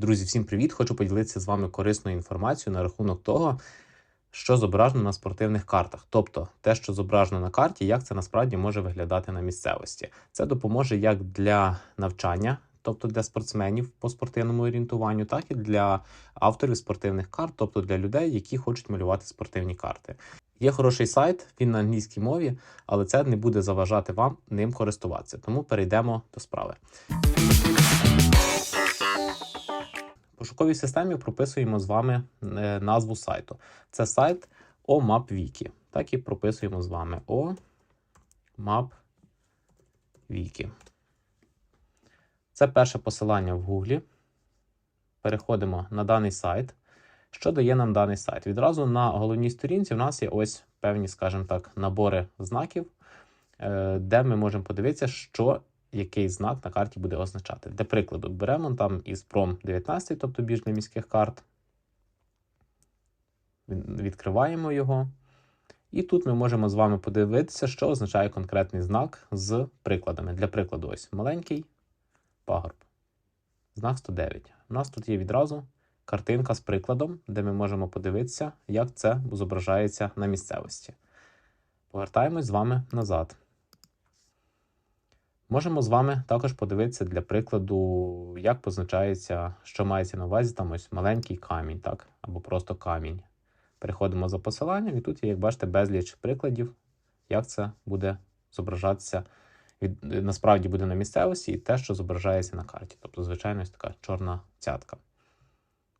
Друзі, всім привіт! Хочу поділитися з вами корисною інформацією на рахунок того, що зображено на спортивних картах. Тобто те, що зображено на карті, як це насправді може виглядати на місцевості. Це допоможе як для навчання, тобто для спортсменів по спортивному орієнтуванню, так і для авторів спортивних карт, тобто для людей, які хочуть малювати спортивні карти. Є хороший сайт, він на англійській мові, але це не буде заважати вам ним користуватися. Тому перейдемо до справи. Пошуковій системі прописуємо з вами е, назву сайту. Це сайт OMapWiki. Так і прописуємо з вами OMapWiki. Це перше посилання в Гуглі. Переходимо на даний сайт. Що дає нам даний сайт? Відразу на головній сторінці в нас є ось певні, скажімо так, набори знаків, е, де ми можемо подивитися, що який знак на карті буде означати. Для прикладу, беремо там із Пром 19, тобто для міських карт. Відкриваємо його. І тут ми можемо з вами подивитися, що означає конкретний знак з прикладами. Для прикладу, ось маленький пагорб. Знак 109. У нас тут є відразу картинка з прикладом, де ми можемо подивитися, як це зображається на місцевості. Повертаємось з вами назад. Можемо з вами також подивитися для прикладу, як позначається, що мається на увазі там ось маленький камінь, так? або просто камінь. Переходимо за посиланням, і тут є, як бачите, безліч прикладів, як це буде зображатися, від, насправді буде на місцевості і те, що зображається на карті. Тобто, звичайно, ось така чорна цятка.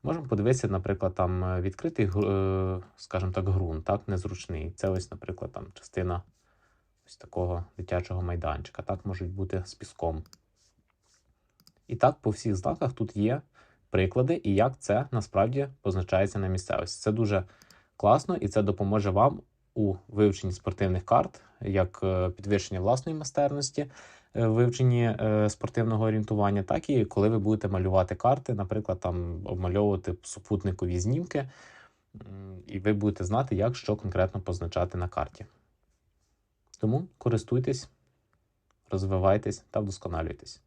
Можемо подивитися, наприклад, там відкритий, е, скажімо так, ґрунт, так, незручний. Це ось, наприклад, там частина ось такого дитячого майданчика. Так можуть бути з піском. І так, по всіх знаках тут є приклади, і як це насправді позначається на місцевості. Це дуже класно і це допоможе вам у вивченні спортивних карт, як е, підвищення власної майстерності, е, вивченні е, спортивного орієнтування, так і коли ви будете малювати карти, наприклад, там обмальовувати супутникові знімки, і ви будете знати, як що конкретно позначати на карті. Тому користуйтесь, розвивайтесь та вдосконалюйтесь.